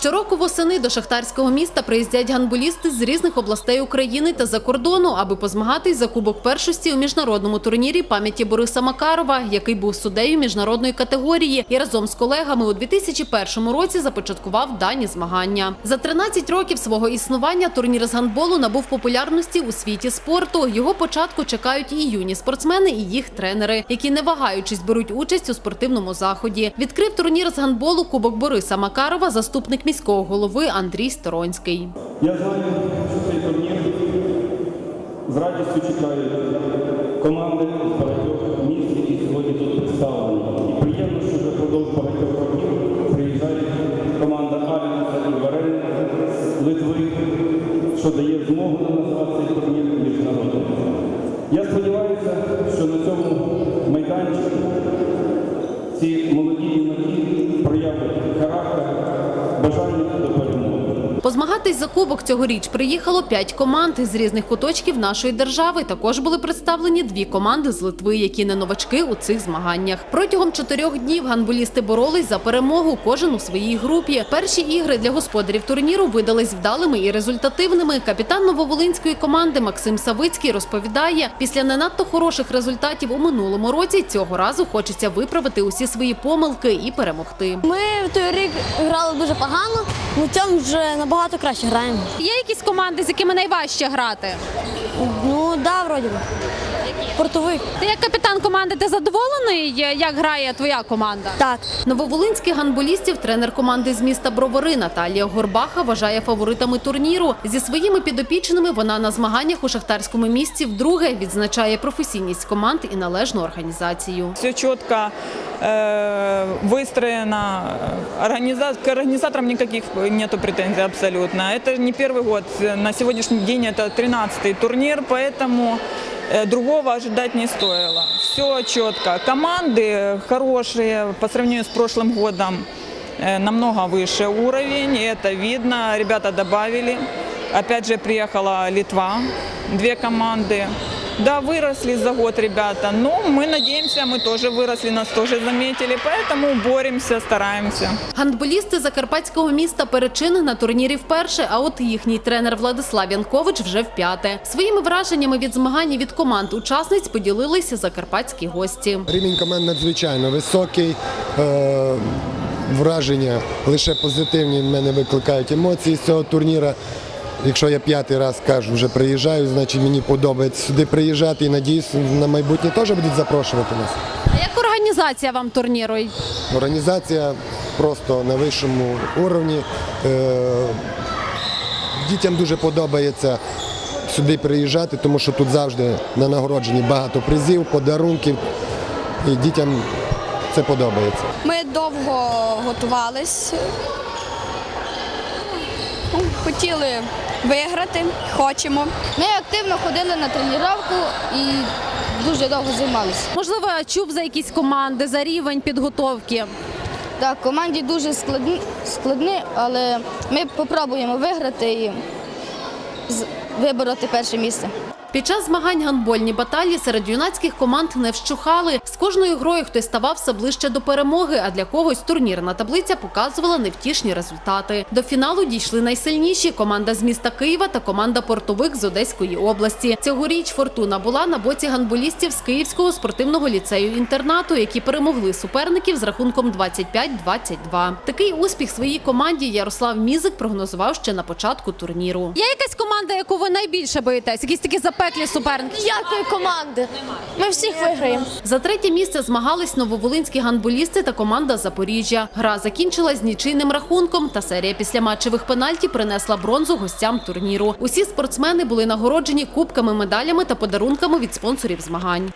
Щороку восени до шахтарського міста приїздять ганболісти з різних областей України та за кордону, аби позмагатись за кубок першості у міжнародному турнірі пам'яті Бориса Макарова, який був суддею міжнародної категорії і разом з колегами у 2001 році започаткував дані змагання. За 13 років свого існування турнір з гандболу набув популярності у світі спорту. Його початку чекають і юні спортсмени, і їх тренери, які не вагаючись беруть участь у спортивному заході. Відкрив турнір з гандболу Кубок Бориса Макарова заступник міського голови Андрій Сторонський. Я знаю, що цей турнір з радістю чекають команди з багатьох міст, які сьогодні тут представлені. І приємно, що вже впродовж багатьох років приїжджає команда Аліса і Варен з Литви, що дає змогу назвати цей турнір міжнародним. Я сподіваюся, що на цьому майданчику ці молоді юнаки проявлять характер, бажання до перемоги. Позмагатись за кубок цьогоріч приїхало п'ять команд з різних куточків нашої держави. Також були представлені дві команди з Литви, які не новачки у цих змаганнях. Протягом чотирьох днів ганболісти боролись за перемогу, кожен у своїй групі. Перші ігри для господарів турніру видались вдалими і результативними. Капітан нововолинської команди Максим Савицький розповідає, після не надто хороших результатів у минулому році цього разу хочеться виправити усі свої помилки і перемогти. Ми в той рік грали дуже погано, але цьому вже набагато краще граємо. Є якісь команди, з якими найважче грати? Ну да, вроді би. Портовик. Ти як капітан команди, ти задоволений, як грає твоя команда? Так. Нововолинських ганболістів тренер команди з міста Бровари Наталія Горбаха вважає фаворитами турніру. Зі своїми підопічними вона на змаганнях у шахтарському місці вдруге відзначає професійність команд і належну організацію. Все четко э, выстроено. Организа... К организаторам никаких нету претензий абсолютно. Это не первый год. На сегодняшний день это 13-й турнир, поэтому э, другого ожидать не стоило. Все четко. Команды хорошие по сравнению с прошлым годом. э, Намного выше уровень, и это видно. Ребята добавили. Опять же приехала Литва, две команды. Да, выросли за год ребята, но мы надеемся, мы тоже выросли, нас тоже заметили, поэтому боремся, стараемся. Гандболісти закарпатського міста Перечин на турнірі вперше, а от їхній тренер Владислав Янкович вже вп'яте. Своїми враженнями від змагань і від команд учасниць поділилися закарпатські гості. Рівень команд надзвичайно високий. Е, Враження лише позитивні в мене викликають емоції з цього турніра. Якщо я п'ятий раз кажу, вже приїжджаю, значить мені подобається сюди приїжджати і надіюсь, на майбутнє теж будуть запрошувати нас. А як організація вам турніру? Організація просто на вищому уровні. Е, Дітям дуже подобається сюди приїжджати, тому що тут завжди на нагородженні багато призів, подарунків. І дітям це подобається. Ми довго готувались. Ну, Хотіли виграти, хочемо. Ми активно ходили на тренування і дуже довго займалися. Можливо, чув за якісь команди, за рівень підготовки. Так, команді дуже складні, складні, але ми спробуємо виграти і вибороти перше місце. Під час змагань гандбольні баталії серед юнацьких команд не вщухали. З кожною грою хтось ставав все ближче до перемоги, а для когось турнірна таблиця показувала невтішні результати. До фіналу дійшли найсильніші команда з міста Києва та команда портовик з Одеської області. Цьогоріч фортуна була на боці гандболістів з Київського спортивного ліцею інтернату, які перемогли суперників з рахунком 25-22. Такий успіх своїй команді Ярослав Мізик прогнозував ще на початку турніру. Є якась команда, яку ви найбільше боїтесь? Якісь такі запеклі суперники? Ніякої команди. Ми всіх виграємо. За третє місце змагались нововолинські гандболісти та команда Запоріжжя. Гра закінчилась нічийним рахунком, та серія післяматчевих пенальті принесла бронзу гостям турніру. Усі спортсмени були нагороджені кубками, медалями та подарунками від спонсорів змагань.